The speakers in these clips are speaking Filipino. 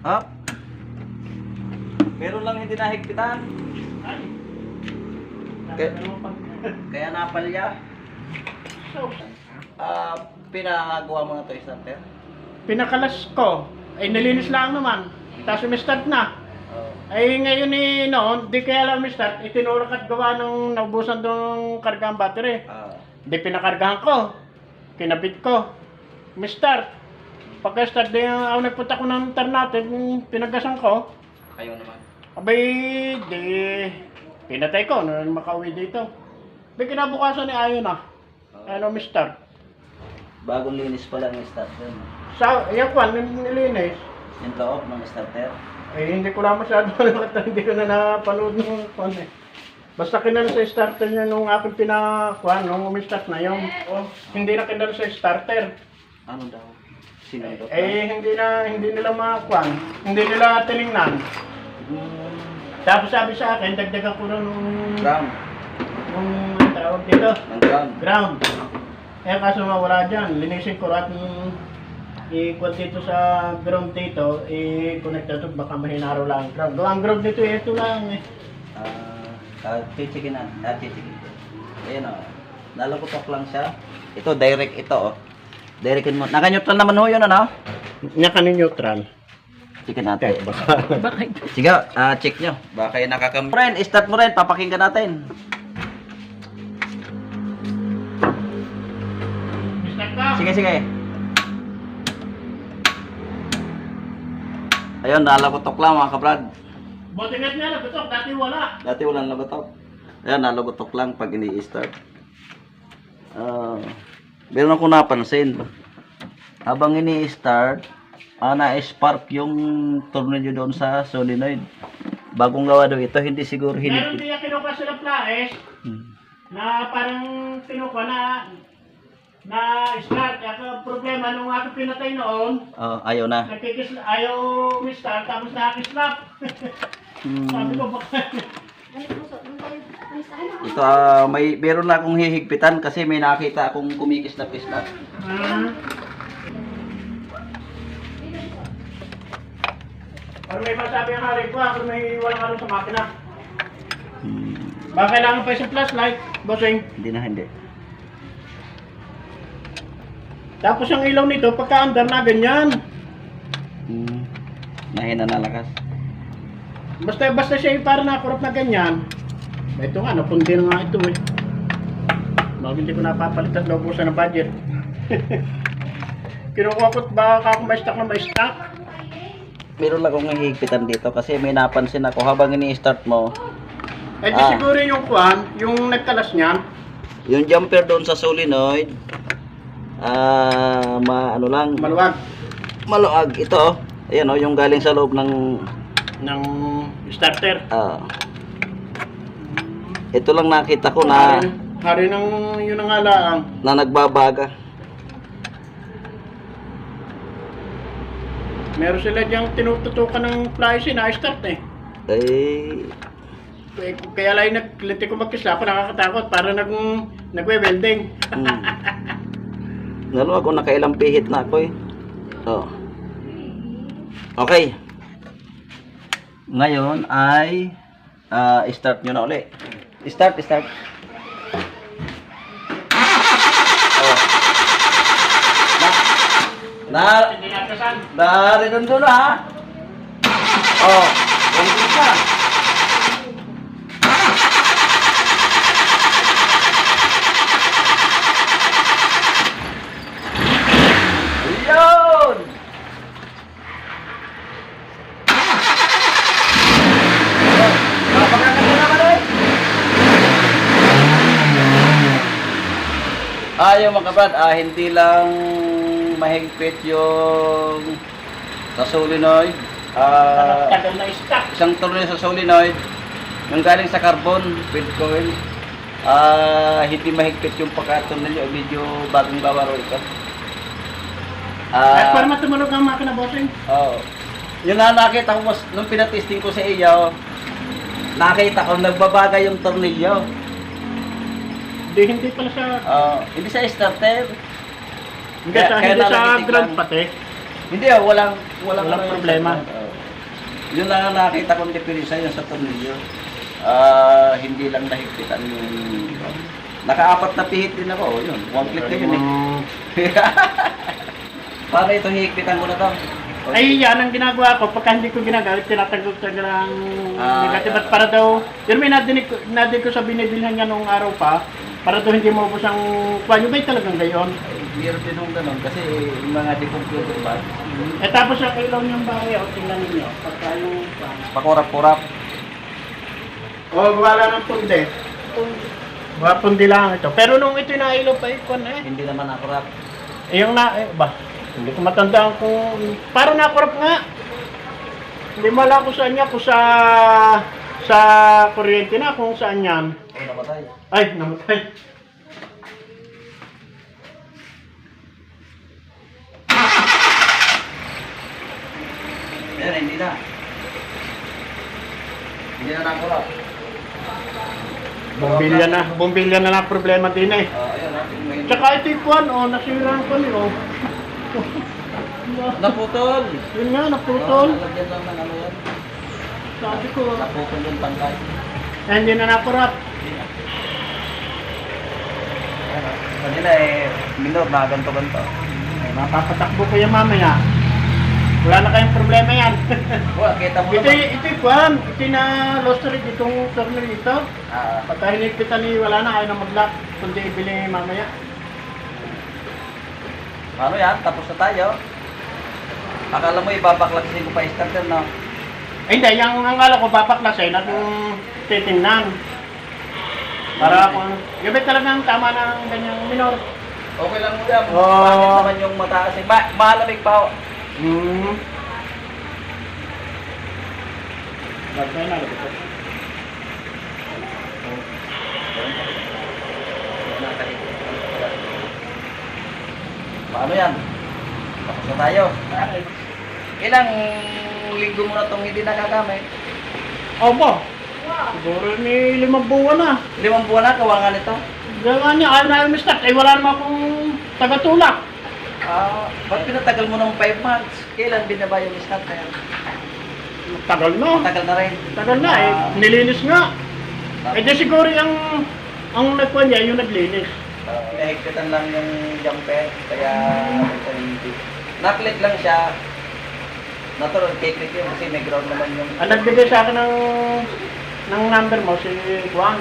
Up. Meron lang hindi nahigpitan. Ay. Kaya-. Kaya napalya. So, Ah, pinagawa mo na to starter. pinakalas ko. Ay, nilinis lang naman. Tapos umistart na. Oh. Ay, ngayon ni noon, di kaya lang umistart. Itinulak at gawa nung naubusan ng karga ang battery. Ah. Di pinakargahan ko. Kinabit ko. Umistart. Pagka-start, di ako nagpunta ko ng Ternate, pinagasan ko. Kayo naman. Abay, di pinatay ko nung makauwi dito. Di kinabukasan ni Ayon na. Ano, umistart. Bagong linis pa lang yung starter. Sa, yan kwan, nilinis. Yung loob ng starter. Eh, hindi ko lang masyado nakita, hindi ko na napanood nung kwan eh. Basta kinala sa starter niya nung aking pinakwan, nung umistart na yung, oh, hindi na kinala sa starter. Ano daw? Sinundot na? Eh, hindi na, hindi nila makwan, hindi nila tinignan. Hmm. Tapos sabi sa akin, dagdagan ko na nung, Ground. nung, ang tawag dito, Ng ground. ground. Eh, kaso mawala dyan, linisin ko at mm, i-quad dito sa ground dito, i-connect ito, baka mahinaro lang ang ground. Ang ground dito, eh, ito lang eh. Ah, uh, chichikin na. Ah, chichikin. Ayan o. Nalagotok lang siya. Ito, direct ito o. Directin mo. Naka-neutral naman ho yun ano? Niya ka neutral. Chicken natin. Okay, baka. Sige, ah check nyo. Baka kayo nakakam... Friend, start mo rin. Papakinggan natin. Sige, sige. Ayun, nalagotok lang mga kabrad. Buti nga niya, nagutok, dati wala. Dati walang lagotok. Ayan, nalagotok lang pag ini-start. Ah, meron ako napansin. Habang ini-start, ah, na-spark yung tornilyo doon sa solenoid. Bagong gawa daw ito, hindi siguro Meron hinipit. din yung kinuha sila flares, Hmm. na parang kinuha na na start. Ako problema nung ako pinatay noon, Ah, ayaw na. nakikis ayaw start tapos nakakislap. Sabi Hmm. ko baka Ito, ah, may, meron na akong hihigpitan kasi may nakita akong kumikislap-kislap. Ah. Parang may masabi ang hari ko, ako may walang ano sa makina. Hmm. Baka kailangan pa isang flashlight, bossing. Hindi na, hindi. Tapos ang ilaw nito, pagka under na ganyan. Hmm. Mahina na lakas. Basta basta siya yung parang nakurap na ganyan. Ito nga, napunti na nga ito eh. Bakit hindi ko napapalit at naubusan ng budget. Kinukuha ko baka ako ma-stock na ma-stock. Meron lang akong hihigpitan dito kasi may napansin ako habang ini-start mo, Eh di Ah. siguro yung kwan, yung nagkalas niyan. yung jumper doon sa solenoid, ah, ma, ano lang, Maluwag maluag. Ito, oh. ayan oh, yung galing sa loob ng, ng starter. ah, ito lang nakita ko na, Hari, hari ng yun ang alaang. na nagbabaga. Meron sila diyang tinututukan ng flies eh, na-start eh. Eh, Eh, Kaya lang naglinti ko magkisla ako, nakakatakot. Para nag, nagwe-welding. hmm. Lalo ako nakailang pihit na ako eh. Oh. Okay. Ngayon ay ah, start nyo na uli. Start, start. Oh. Na, na. Oh, hindi ka. Yun! Oh, pagkakas mo naman eh. Ah, yung mga kabrad, ah, hindi lang mahigpit yung sa solenoid. Ah, isang tornilyo sa solenoid, yung galing sa carbon, feed coil. Ah, hindi mahigpit yung pagkatornilyo, medyo bagong gawa ro ito. At para Ah, matumunog ang makina bossing. oh. Yun na nakita ko, mas- nung pinatesting ko sa iyo, nakita ko nagbabagay yung tornilyo. Hindi, hindi pala sa... Ah, hindi sa starter. Hindi Kaya- kaya hindi ground lang. pati. Hindi ah, walang walang, Walang ano yung problema. Oh. Yun lang ang nakita kong diferensya yun sa tornilyo. Ah, hindi lang nahigpitan yung... Nakaapat na pihit din ako. Yun, one click na yun eh. Paano ito hihigpitan ko na to? Ay, yan ang ginagawa ko. Pagka hindi ko ginagawa, tinatanggal ko ng Ah, negative. yeah. At para daw, yun may nadinig, nadinig ko sa binibilhan niya nung araw pa, para daw hindi maubos ang kwan. Yung ba'y talagang gayon? Meron din yung ganun kasi yung mga decomputer ba? Eh tapos ang ilaw niyang bahay, o tingnan ninyo. Pagka yung. Pakurap-kurap. O, wala ng pundi. Mga pundi lang ito. Pero nung ito na ilaw pa, eh, kwan eh. Hindi naman akurap. Eh, yung na, eh, ba? Hindi ko matandaan kung, parang nakurap nga. Hindi mala ko saan niya, kung sa, sa kuryente na, kung saan yan. Ay, namatay. Ay, namatay. Ayan, hindi na. Hindi na nakurap. Bumbilya na, bumbilya na lang problema din eh. Ah, ayan, natin may... Tsaka ito yung kwan, oh, nasira ang kwan, oh. Naputol! Yun nga, naputol. Ah, Nalagyan lang ng ano yan. Sabi ko, Naputol yung tangkay. hindi na nakurap. Ah. Kanina eh, minor na ganto-ganto. Eh, mapapatakbo ko yung mamaya. Wala na kayong problema yan. Wala, kita mo ito, naman. ito yung kwan, ito yung na rin itong turner dito. Ah, Pagka hinigpitan ni wala na, ayaw na mag-lock. Kundi ibili mamaya. Paano yan? Tapos na tayo. Akala mo ibabaklasin ko pa yung starter, no? Eh, hindi, yung ang ko papaklasin at yung titingnan. Para kung, ba talagang tama ng ganyang minor. Okay lang mo yan. Oo. Bakit naman yung mataas eh? Ma malamig pa. oh. Hmm. Bagay na, lapit ko. Paano yan? Tapos na tayo. Ilang linggo mo na itong hindi nagagamit? Opo. Siguro ni limang buwan na. Limang buwan na, kawangan ito. Gawa niya, ayaw na ayaw start. Eh, wala naman akong tagatulak. Ah, ba't pinatagal mo ng 5 months? Kailan binaba yung start na yan? Tagal na. Tagal na rin. Tagal na eh. Ah, Nilinis nga. tapos, Eh di siguro yung ang nagkuhan niya, yung naglinis. ah, pinahigpitan lang yung jumper, kaya hindi. Naklit lang siya. Natural, kiklik yun kasi may ground naman yung... Ang nagbigay sa akin ng ng number mo, si Juan.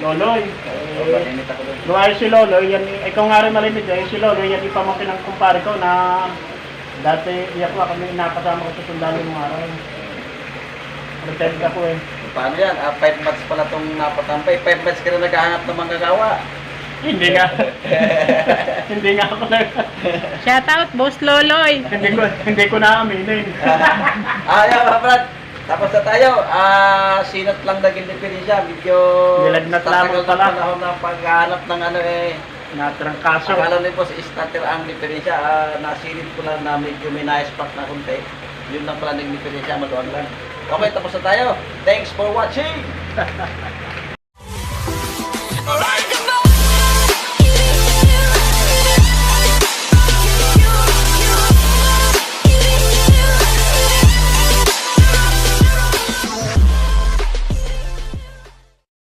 Loloy. Ako doon. Gawa si Loloy, yan, ikaw nga rin malimit eh. Si Loloy, yan ipamaki ng kumpare ko na dati iyak ko kami napasama ko sa sundalo ng araw. Retired ako eh. Paano yan? 5 months pala itong napatampay. 5 months ka na naghahanap ng manggagawa. Hindi nga. hindi nga ako na. Shout out, Boss Loloy. hindi ko hindi ko na aminin. ah, yan mga brad. Tapos na tayo. Ah, sinat lang naging diferensya. Medyo Nilagnat lamang ng pala. panahon ng paghahanap ng ano eh. Natirang kaso. Akala niyo po sa starter ang diferensya. Ah, nasilip ko lang na medyo may na-spark na konti. Yun lang pala naging diferensya. Maluwag lang. Okay, tapos na tayo. Thanks for watching!